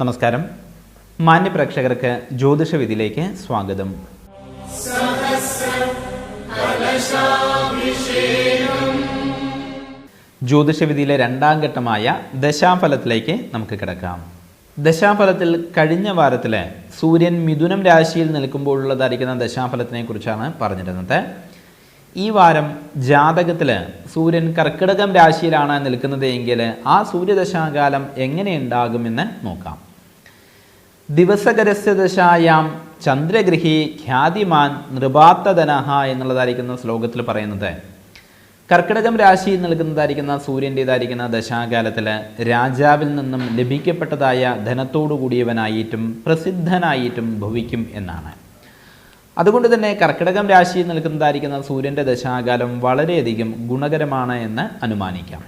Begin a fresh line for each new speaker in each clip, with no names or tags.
നമസ്കാരം. മാന്യ പ്രേക്ഷകർക്ക് ജ്യോതിഷവിധിയിലേക്ക് സ്വാഗതം. ജ്യോതിഷവിധിയിലെ രണ്ടാം ഘട്ടമായ ദശാഫലത്തിലേക്ക് നമുക്ക് കിടക്കാം. ദശാഫലത്തിൽ കഴിഞ്ഞ വാരത്തിലെ സൂര്യൻ മിഥുനം രാശിയിൽ നിൽക്കുമ്പോഴുള്ളതായിരിക്കുന്ന ദശാഫലത്തിനെ കുറിച്ചാണ് പറഞ്ഞിരുന്നത്. ഈ വാരം ജാതകത്തിൽ സൂര്യൻ കർക്കിടകം രാശിയിലാണ് നിൽക്കുന്നത് എങ്കിൽ ആ സൂര്യദശാകാലം എങ്ങനെയുണ്ടാകുമെന്ന് നോക്കാം. ദിവസകരസ്യദശായാം ചന്ദ്രഗ്രഹി ഖ്യാതിമാൻ നൃപാത്തധനഹ എന്നുള്ളതായിരിക്കുന്ന ശ്ലോകത്തിൽ പറയുന്നത് കർക്കിടകം രാശിയിൽ നിൽക്കുന്നതായിരിക്കുന്ന സൂര്യന്റേതായിരിക്കുന്ന ദശാകാലത്തിൽ രാജാവിൽ നിന്നും ലഭിക്കപ്പെട്ടതായ ധനത്തോടു കൂടിയവനായിട്ടും പ്രസിദ്ധനായിട്ടും ഭവിക്കും എന്നാണ്. അതുകൊണ്ട് തന്നെ കർക്കിടകം രാശി നിൽക്കുന്നതായിരിക്കുന്ന സൂര്യന്റെ ദശാകാലം വളരെയധികം ഗുണകരമാണ് എന്ന് അനുമാനിക്കാം.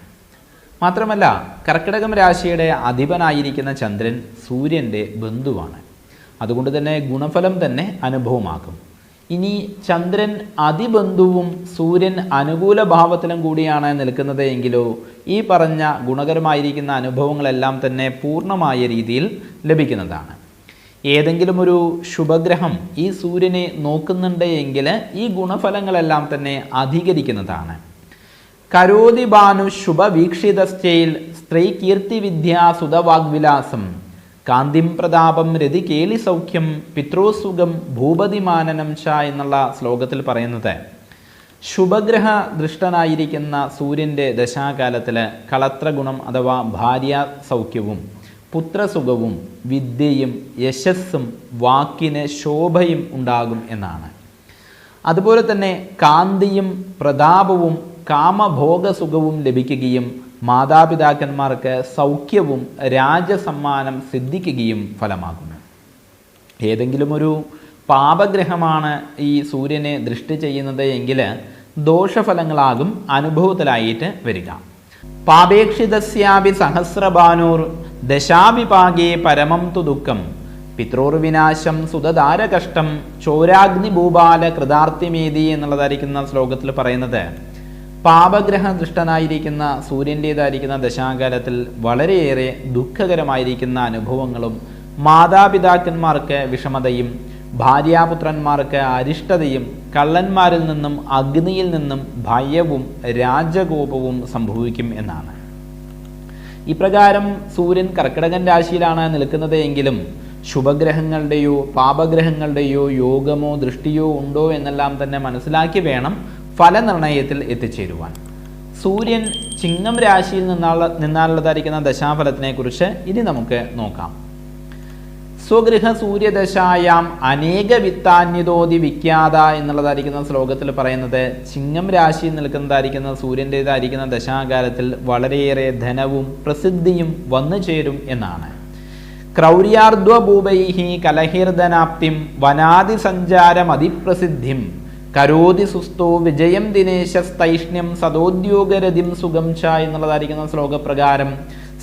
മാത്രമല്ല കർക്കിടകം രാശിയുടെ അധിപനായിരിക്കുന്ന ചന്ദ്രൻ സൂര്യന്റെ ബന്ധുവാണ്. അതുകൊണ്ട് തന്നെ ഗുണഫലം തന്നെ അനുഭവമാകും. ഇനി ചന്ദ്രൻ അതിബന്ധുവും സൂര്യൻ അനുകൂല ഭാവത്തിലും കൂടിയാണ് നിൽക്കുന്നത് എങ്കിലോ ഈ പറഞ്ഞ ഗുണകരമായിരിക്കുന്ന അനുഭവങ്ങളെല്ലാം തന്നെ പൂർണമായ രീതിയിൽ ലഭിക്കുന്നതാണ്. ഏതെങ്കിലും ഒരു ശുഭഗ്രഹം ഈ സൂര്യനെ നോക്കുന്നുണ്ട് എങ്കിൽ ഈ ഗുണഫലങ്ങളെല്ലാം തന്നെ അധികരിക്കുന്നതാണ്. കരോതി ഭാനു ശുഭവീക്ഷിതശ്ചയിൽ സ്ത്രീ കീർത്തി വിദ്യാ സുതവാഗ്വിലാസം കാന്തിം പ്രതാപം രതി കേലി സൗഖ്യം പിത്രോസുഖം ഭൂപതിമാനനം ച എന്നുള്ള ശ്ലോകത്തിൽ പറയുന്നത്. ശുഭഗ്രഹ ദൃഷ്ടനായിരിക്കുന്ന സൂര്യന്റെ ദശാകാലത്തിൽ കളത്രഗുണം അഥവാ ഭാര്യ സൗഖ്യവും പുത്രസുഖവും വിദ്യയും യശസ്സും വാക്കിന് ശോഭയും ഉണ്ടാകും എന്നാണ്. അതുപോലെ തന്നെ കാന്തിയും പ്രതാപവും കാമഭോഗസുഖവും ലഭിക്കുകയും മാതാപിതാക്കന്മാർക്ക് സൗഖ്യവും രാജസമ്മാനം സിദ്ധിക്കുകയും ഫലമാകുന്നു. ഏതെങ്കിലും ഒരു പാപഗ്രഹമാണ് ഈ സൂര്യനെ ദൃഷ്ടി ചെയ്യുന്നത് എങ്കിൽ ദോഷഫലങ്ങളാകും അനുഭവത്തിലായിട്ട് വരിക. പാപേക്ഷിതസ്യാപി സഹസ്രബാനൂർ ദശാവിപാകേ പരമം തു ദുഃഖം. പിത്രോർവിനാശം സുതധാരകഷ്ടം. ചോരാഗ്നി ഭൂപാല കൃതാർത്ഥിമേതി എന്നുള്ളതായിരിക്കുന്ന ശ്ലോകത്തിൽ പറയുന്നത് പാപഗ്രഹ ദൃഷ്ടനായിരിക്കുന്ന സൂര്യന്റേതായിരിക്കുന്ന ദശാകാലത്തിൽ വളരെയേറെ ദുഃഖകരമായിരിക്കുന്ന അനുഭവങ്ങളും മാതാപിതാക്കന്മാർക്ക് വിഷമതയും ഭാര്യാപുത്രന്മാർക്ക് അരിഷ്ടതയും കള്ളന്മാരിൽ നിന്നും അഗ്നിയിൽ നിന്നും ഭയവും രാജകോപവും സംഭവിക്കും എന്നാണ്. ഇപ്രകാരം സൂര്യൻ കർക്കിടകൻ രാശിയിലാണ് നിൽക്കുന്നത് എങ്കിലും ശുഭഗ്രഹങ്ങളുടെയോ പാപഗ്രഹങ്ങളുടെയോ യോഗമോ ദൃഷ്ടിയോ ഉണ്ടോ എന്നെല്ലാം തന്നെ മനസ്സിലാക്കി വേണം ഫലനിർണയത്തിൽ എത്തിച്ചേരുവാൻ. സൂര്യൻ ചിങ്ങം രാശിയിൽ നിന്നുള്ള നിന്നാലുള്ളതായിരിക്കുന്ന ദശാഫലത്തിനെ കുറിച്ച് ഇനി നമുക്ക് നോക്കാം. സ്വഗൃഹ സൂര്യദശായാം അനേക വിത്താന്യതോതി വിഖ്യാത എന്നുള്ളതായിരിക്കുന്ന ശ്ലോകത്തിൽ പറയുന്നത് ചിങ്ങം രാശിയിൽ നിൽക്കുന്നതായിരിക്കുന്ന സൂര്യന്റേതായിരിക്കുന്ന ദശാകാലത്തിൽ വളരെയേറെ ധനവും പ്രസിദ്ധിയും വന്നു ചേരും എന്നാണ്. ക്രൗര്യാർദ്വഭൂപൈഹി കലഹിർധനാപ്തിം വനാദിസഞ്ചാരമതിപ്രസിദ്ധിം കരോതി സുസ്തോ വിജയം ദിനേശസ്തൈഷ്ണ്യം സദോദ്യോഗരതിം സുഖം ച എന്നുള്ളതായിരിക്കുന്ന ശ്ലോകപ്രകാരം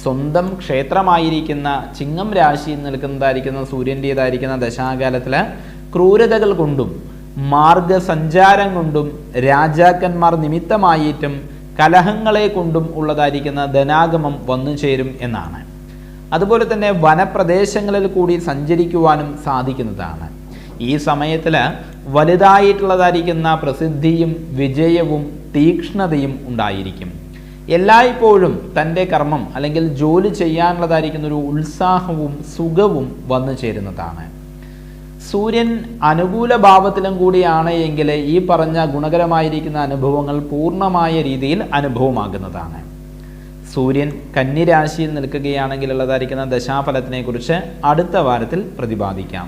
സ്വന്തം ക്ഷേത്രമായിരിക്കുന്ന ചിങ്ങം രാശിയിൽ നിൽക്കുന്നതായിരിക്കുന്ന സൂര്യന്റേതായിരിക്കുന്ന ദശാകാലത്തിൽ ക്രൂരതകൾ കൊണ്ടും മാർഗസഞ്ചാരം കൊണ്ടും രാജാക്കന്മാർ നിമിത്തമായിട്ടും കലഹങ്ങളെ കൊണ്ടും ഉള്ളതായിരിക്കുന്ന ധനാഗമം വന്നു ചേരും എന്നാണ്. അതുപോലെ തന്നെ വനപ്രദേശങ്ങളിൽ കൂടി സഞ്ചരിക്കുവാനും സാധിക്കുന്നതാണ്. ഈ സമയത്തിൽ വലുതായിട്ടുള്ളതായിരിക്കുന്ന പ്രസിദ്ധിയും വിജയവും തീക്ഷ്ണതയും ഉണ്ടായിരിക്കും. എല്ലായ്പ്പോഴും തന്റെ കർമ്മം അല്ലെങ്കിൽ ജോലി ചെയ്യാനുള്ളതായിരിക്കുന്ന ഒരു ഉത്സാഹവും സുഖവും വന്നു ചേരുന്നതാണ്. സൂര്യൻ അനുകൂല ഭാവത്തിലും കൂടിയാണ് എങ്കിൽ ഈ പറഞ്ഞ ഗുണകരമായിരിക്കുന്ന അനുഭവങ്ങൾ പൂർണമായ രീതിയിൽ അനുഭവമാകുന്നതാണ്. സൂര്യൻ കന്നിരാശിയിൽ നിൽക്കുകയാണെങ്കിൽ ഉള്ളതായിരിക്കുന്ന ദശാഫലത്തിനെ കുറിച്ച് അടുത്ത വാരത്തിൽ പ്രതിപാദിക്കാം.